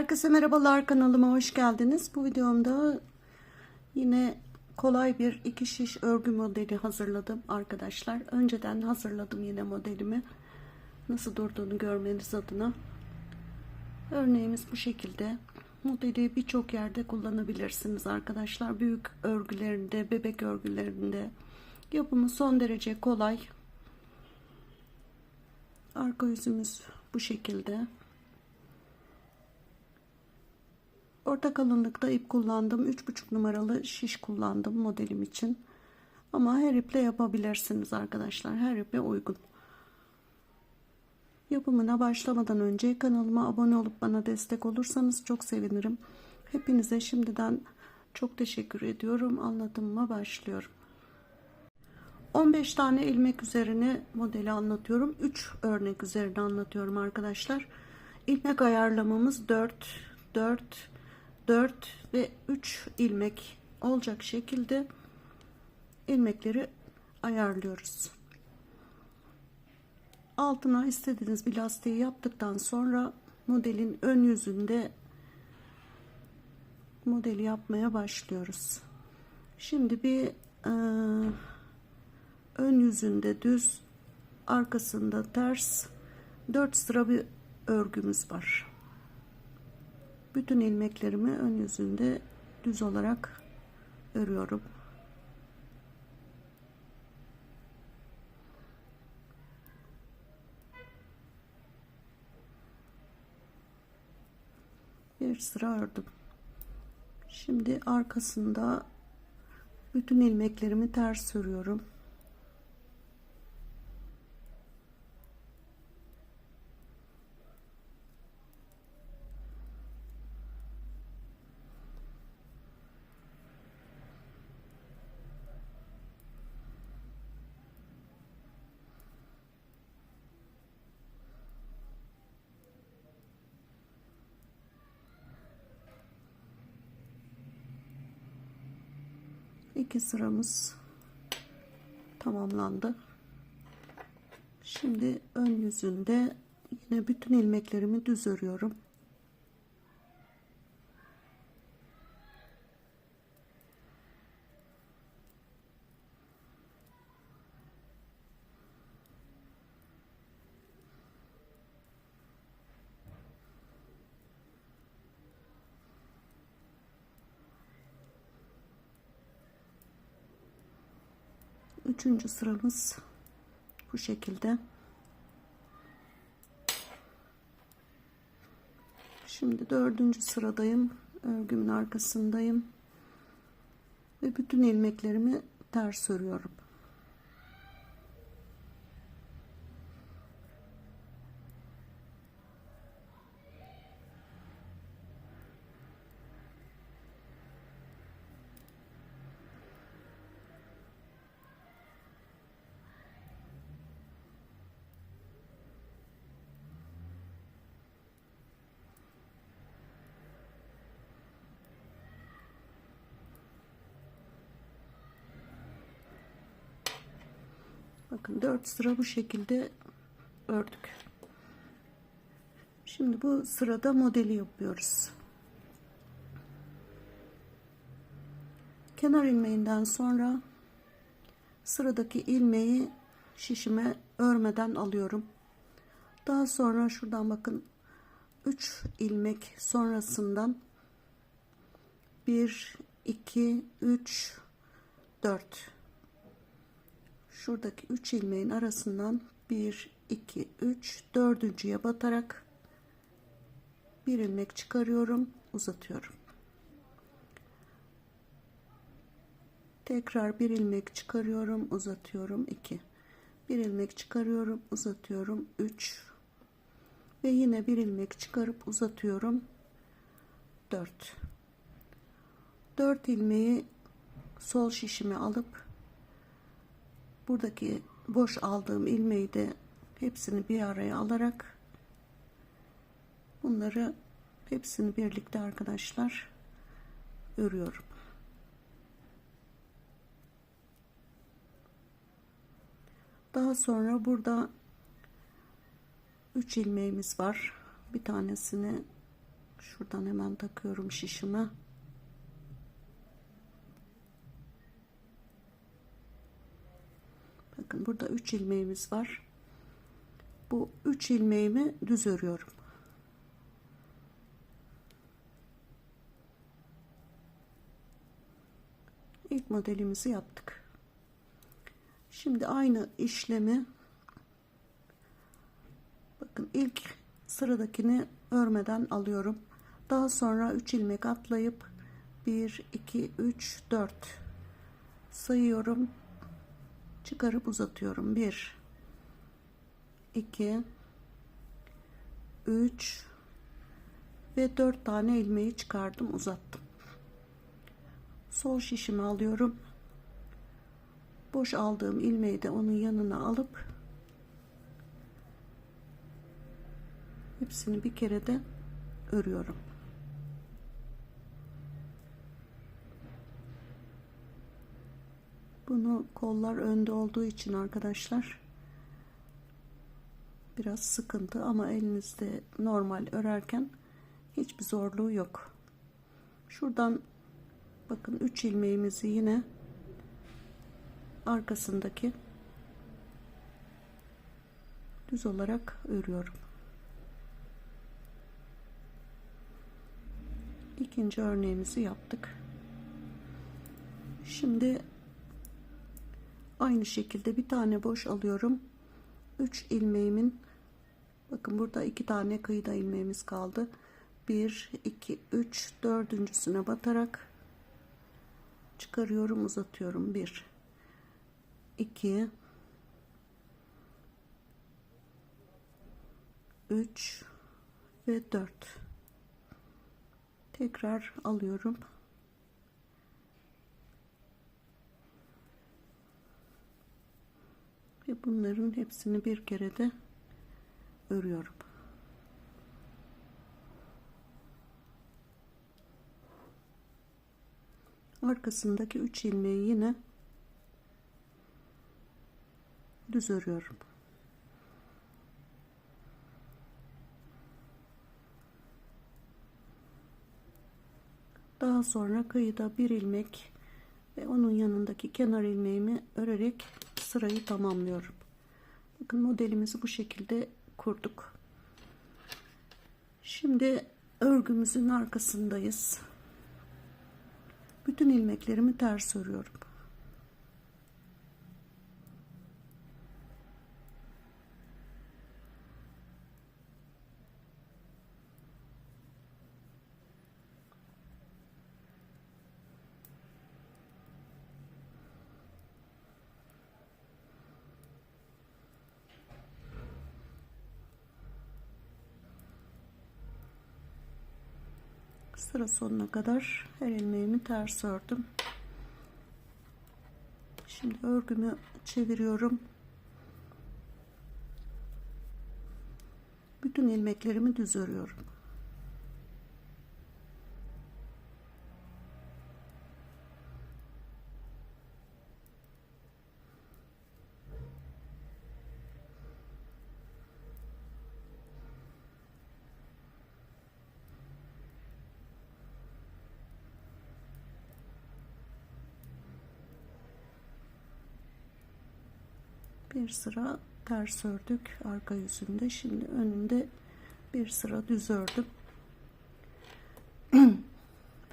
Herkese merhabalar kanalıma hoş geldiniz. Bu videomda yine kolay bir iki şiş örgü modeli hazırladım arkadaşlar. Önceden hazırladım yine modelimi. Nasıl durduğunu görmeniz adına. Örneğimiz bu şekilde. Modeli birçok yerde kullanabilirsiniz arkadaşlar. Büyük örgülerinde, bebek örgülerinde. Yapımı son derece kolay. Arka yüzümüz bu şekilde. Orta kalınlıkta ip kullandım. 3,5 numaralı şiş kullandım modelim için. Ama her iple yapabilirsiniz arkadaşlar. Her ipe uygun. Yapımına başlamadan önce kanalıma abone olup bana destek olursanız çok sevinirim. Hepinize şimdiden çok teşekkür ediyorum. Anlatımıma başlıyorum. 15 tane ilmek üzerine modeli anlatıyorum. 3 örnek üzerine anlatıyorum arkadaşlar. İlmek ayarlamamız 4 4 4 ve 3 ilmek olacak şekilde ilmekleri ayarlıyoruz. Altına istediğiniz bir lastiği yaptıktan sonra modelin ön yüzünde modeli yapmaya başlıyoruz. Şimdi bir e, ön yüzünde düz arkasında ters 4 sıra bir örgümüz var bütün ilmeklerimi ön yüzünde düz olarak örüyorum. Bir sıra ördüm. Şimdi arkasında bütün ilmeklerimi ters örüyorum. İki sıramız tamamlandı. Şimdi ön yüzünde yine bütün ilmeklerimi düz örüyorum. Üçüncü sıramız bu şekilde. Şimdi dördüncü sıradayım. Örgümün arkasındayım. Ve bütün ilmeklerimi ters örüyorum. Bakın 4 sıra bu şekilde ördük. Şimdi bu sırada modeli yapıyoruz. Kenar ilmeğinden sonra sıradaki ilmeği şişime örmeden alıyorum. Daha sonra şuradan bakın 3 ilmek sonrasından 1 2 3 4 şuradaki 3 ilmeğin arasından 1 2 3 dördüncüye batarak bir ilmek çıkarıyorum uzatıyorum. Tekrar bir ilmek çıkarıyorum uzatıyorum 2 bir ilmek çıkarıyorum uzatıyorum 3 ve yine bir ilmek çıkarıp uzatıyorum 4 4 ilmeği sol şişime alıp buradaki boş aldığım ilmeği de hepsini bir araya alarak bunları hepsini birlikte arkadaşlar örüyorum. Daha sonra burada 3 ilmeğimiz var. Bir tanesini Şuradan hemen takıyorum şişime. Bakın burada 3 ilmeğimiz var. Bu 3 ilmeğimi düz örüyorum. İlk modelimizi yaptık. Şimdi aynı işlemi bakın ilk sıradakini örmeden alıyorum. Daha sonra 3 ilmek atlayıp 1 2 3 4 sayıyorum. Çıkarıp uzatıyorum. 1 2 3 ve 4 tane ilmeği çıkardım, uzattım. Sol şişimi alıyorum. Boş aldığım ilmeği de onun yanına alıp hepsini bir kere de örüyorum. Bunu kollar önde olduğu için arkadaşlar biraz sıkıntı ama elinizde normal örerken hiçbir zorluğu yok. Şuradan bakın 3 ilmeğimizi yine arkasındaki düz olarak örüyorum. İkinci örneğimizi yaptık. Şimdi aynı şekilde bir tane boş alıyorum. 3 ilmeğimin bakın burada iki tane kıyıda ilmeğimiz kaldı. 1 2 3 dördüncüsüne batarak çıkarıyorum uzatıyorum 1 2 3 ve 4 tekrar alıyorum ve bunların hepsini bir kere de örüyorum arkasındaki 3 ilmeği yine düz örüyorum. Daha sonra kıyıda bir ilmek ve onun yanındaki kenar ilmeğimi örerek sırayı tamamlıyorum. Bakın modelimizi bu şekilde kurduk. Şimdi örgümüzün arkasındayız. Bütün ilmeklerimi ters örüyorum. Sıra sonuna kadar her ilmeğimi ters ördüm. Şimdi örgümü çeviriyorum. Bütün ilmeklerimi düz örüyorum bir sıra ters ördük arka yüzünde. Şimdi önünde bir sıra düz ördüm.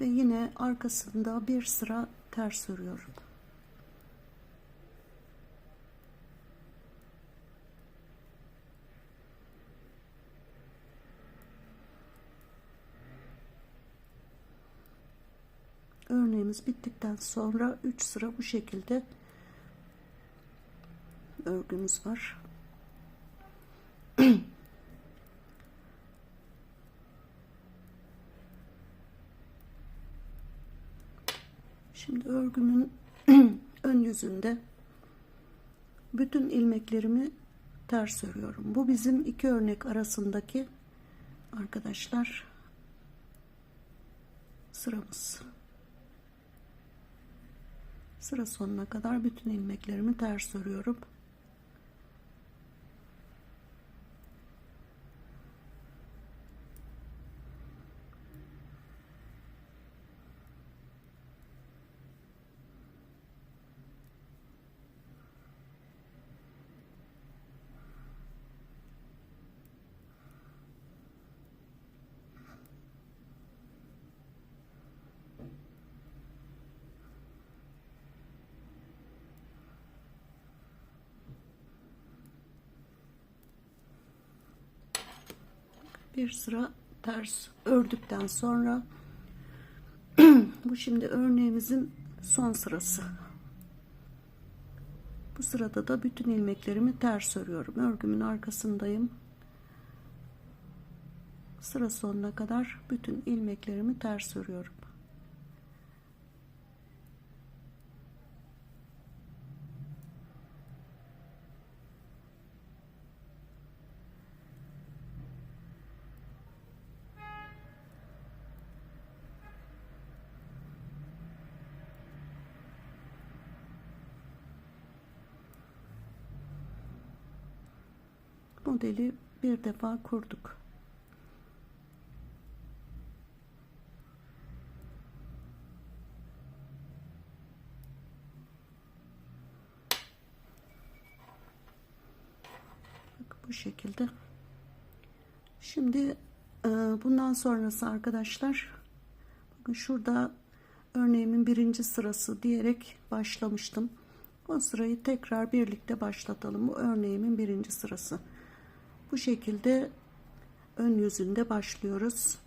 Ve yine arkasında bir sıra ters örüyorum. Örneğimiz bittikten sonra 3 sıra bu şekilde örgümüz var. Şimdi örgümün ön yüzünde bütün ilmeklerimi ters örüyorum. Bu bizim iki örnek arasındaki arkadaşlar sıramız. Sıra sonuna kadar bütün ilmeklerimi ters örüyorum. Bir sıra ters ördükten sonra bu şimdi örneğimizin son sırası. Bu sırada da bütün ilmeklerimi ters örüyorum. Örgümün arkasındayım. Sıra sonuna kadar bütün ilmeklerimi ters örüyorum. Modeli bir defa kurduk. Bak bu şekilde. Şimdi e, bundan sonrası arkadaşlar bakın şurada örneğimin birinci sırası diyerek başlamıştım. O sırayı tekrar birlikte başlatalım. Bu örneğimin birinci sırası. Bu şekilde ön yüzünde başlıyoruz.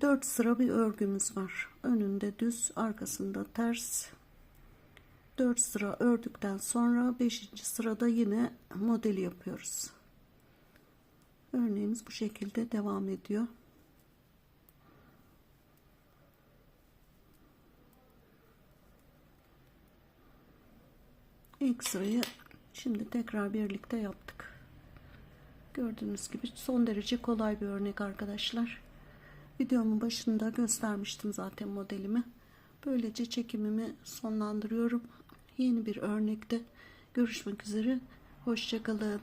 4 sıra bir örgümüz var. Önünde düz, arkasında ters. 4 sıra ördükten sonra 5. sırada yine modeli yapıyoruz. Örneğimiz bu şekilde devam ediyor. İlk sırayı şimdi tekrar birlikte yaptık. Gördüğünüz gibi son derece kolay bir örnek arkadaşlar. Videomun başında göstermiştim zaten modelimi. Böylece çekimimi sonlandırıyorum. Yeni bir örnekte görüşmek üzere. Hoşçakalın.